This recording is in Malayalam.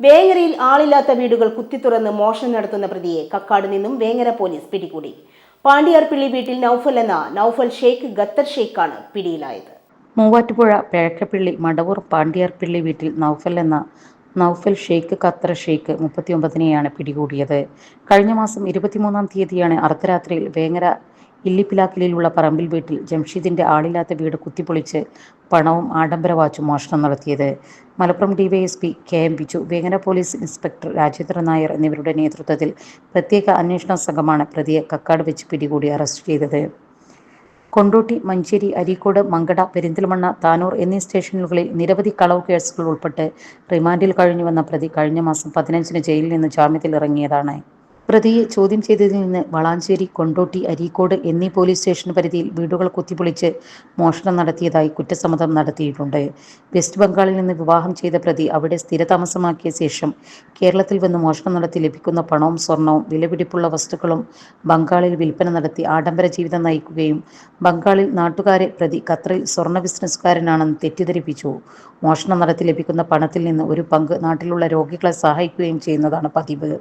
വേങ്ങരയിൽ ആളില്ലാത്ത വീടുകൾ കുത്തിത്തുറന്ന് മോഷണം നടത്തുന്ന പ്രതിയെ കക്കാട് നിന്നും വേങ്ങര പോലീസ് പിടികൂടി. പാണ്ടിയാർപ്പിള്ളി വീട്ടിൽ നൌഫൽ എന്ന നൌഫൽ ഷെയ്ഖ് ഖത്തർ ഷെയ്ഖാണ് പിടിയിലായത്. മൂവാറ്റുപുഴ പേഴക്കപ്പിള്ളി മടവൂർ പാണ്ടിയാർപ്പിള്ളി വീട്ടിൽ നൌഫൽ എന്ന നൌഫൽ ഷെയ്ഖ് ഖത്തർ ഷെയ്ഖ് മുപ്പത്തിയൊമ്പതിനെയാണ് പിടികൂടിയത്. കഴിഞ്ഞ മാസം ഇരുപത്തിമൂന്നാം തീയതിയാണ് അർദ്ധരാത്രിയിൽ വേങ്ങര ഇല്ലിപ്പിലാക്കിലുള്ള പറമ്പിൽ വീട്ടിൽ ജംഷീദിന്റെ ആളില്ലാത്ത വീട് കുത്തിപ്പൊളിച്ച് പണവും ആഡംബര വാച്ചും മോഷണം നടത്തിയത്. Malappuram DYSP K M Biju Vengara police inspector Rajendran Nair എന്നിവരുടെ നേതൃത്വത്തിൽ പ്രത്യേക അന്വേഷണ സംഘമാണ് പ്രതിയെ കക്കാട് വെച്ച് പിടികൂടി അറസ്റ്റ് ചെയ്തത്. കൊണ്ടോട്ടി മഞ്ചേരി അരീക്കോട് മങ്കട പെരിന്തൽമണ്ണ താനൂർ എന്നീ സ്റ്റേഷനുകളിൽ നിരവധി കളവ് കേസുകൾ ഉൾപ്പെട്ട് റിമാൻഡിൽ കഴിഞ്ഞുവന്ന പ്രതി കഴിഞ്ഞ മാസം പതിനഞ്ചിന് ജയിലിൽ നിന്ന് ജാമ്യത്തിൽ ഇറങ്ങിയതാണ്. പ്രതിയെ ചോദ്യം ചെയ്തതിൽ നിന്ന് വളാഞ്ചേരി കൊണ്ടോട്ടി അരീക്കോട് എന്നീ പോലീസ് സ്റ്റേഷൻ പരിധിയിൽ വീടുകൾ കുത്തിപ്പൊളിച്ച് മോഷണം നടത്തിയതായി കുറ്റസമ്മതം നടത്തിയിട്ടുണ്ട്. വെസ്റ്റ് ബംഗാളിൽ നിന്ന് വിവാഹം ചെയ്ത പ്രതി അവിടെ സ്ഥിരതാമസമാക്കിയ ശേഷം കേരളത്തിൽ വന്ന് മോഷണം നടത്തി ലഭിക്കുന്ന പണവും സ്വർണവും വിലപിടിപ്പുള്ള വസ്തുക്കളും ബംഗാളിൽ വിൽപ്പന നടത്തി ആഡംബര ജീവിതം നയിക്കുകയും ബംഗാളിൽ നാട്ടുകാരെ പ്രതി ഖത്തറിൽ സ്വർണ ബിസിനസ്സുകാരനാണെന്ന് തെറ്റിദ്ധരിപ്പിച്ചു. മോഷണം നടത്തി ലഭിക്കുന്ന പണത്തിൽ നിന്ന് ഒരു പങ്ക് നാട്ടിലുള്ള രോഗികളെ സഹായിക്കുകയും ചെയ്യുന്നതാണ് പതിവ്.